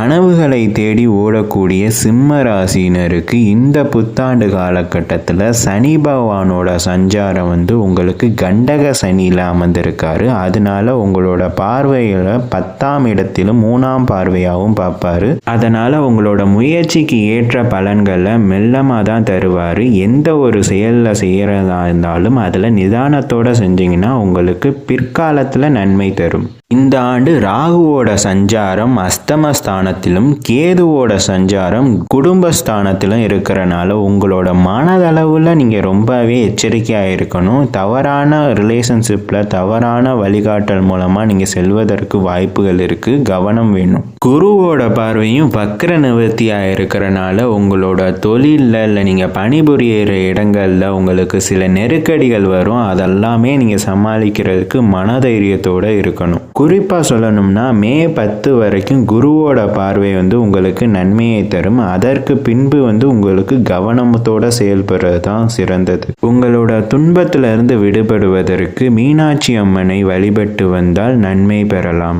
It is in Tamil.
கனவுகளை தேடி ஓடக்கூடிய சிம்ம ராசினருக்கு இந்த புத்தாண்டு காலகட்டத்தில் சனி பகவானோட சஞ்சாரம் வந்து உங்களுக்கு கண்டக சனியில் அமர்ந்திருக்காரு. அதனால உங்களோட பார்வையில் பத்தாம் இடத்திலும் மூணாம் பார்வையாகவும் பார்ப்பாரு. அதனால உங்களோட முயற்சிக்கு ஏற்ற பலன்களை மெல்லமாக தான் தருவார். எந்த ஒரு செயலில் செய்கிறதா இருந்தாலும் அதில் நிதானத்தோடு செஞ்சீங்கன்னா உங்களுக்கு பிற்காலத்தில் நன்மை தரும். இந்த ஆண்டு ராகுவோட சஞ்சாரம் ஸ்தானத்திலும் கேதுவோட சஞ்சாரம் குடும்பஸ்தானத்திலும் இருக்கிறனால உங்களோட மனதளவில் நீங்கள் ரொம்பவே எச்சரிக்கையாக இருக்கணும். தவறான ரிலேஷன்ஷிப்பில் தவறான வழிகாட்டல் மூலமாக நீங்கள் செல்வதற்கு வாய்ப்புகள் இருக்குது கவனம் வேணும். குருவோட பார்வையும் வக்கர நிவர்த்தியாக இருக்கிறனால உங்களோட தொழிலில் இல்லை நீங்கள் பணிபுரியிற இடங்களில் உங்களுக்கு சில நெருக்கடிகள் வரும். அதெல்லாமே நீங்கள் சமாளிக்கிறதுக்கு மனதைரியத்தோடு இருக்கணும். குறிப்பாக சொல்லணும்னா மே பத்து வரைக்கும் குருவோட பார்வை வந்து உங்களுக்கு நன்மையை தரும். அதற்கு பின்பு வந்து உங்களுக்கு கவனத்தோடு செயல்படுறது தான் சிறந்தது. உங்களோட துன்பத்திலிருந்து விடுபடுவதற்கு மீனாட்சி அம்மனை வழிபட்டு வந்தால் நன்மை பெறலாம்.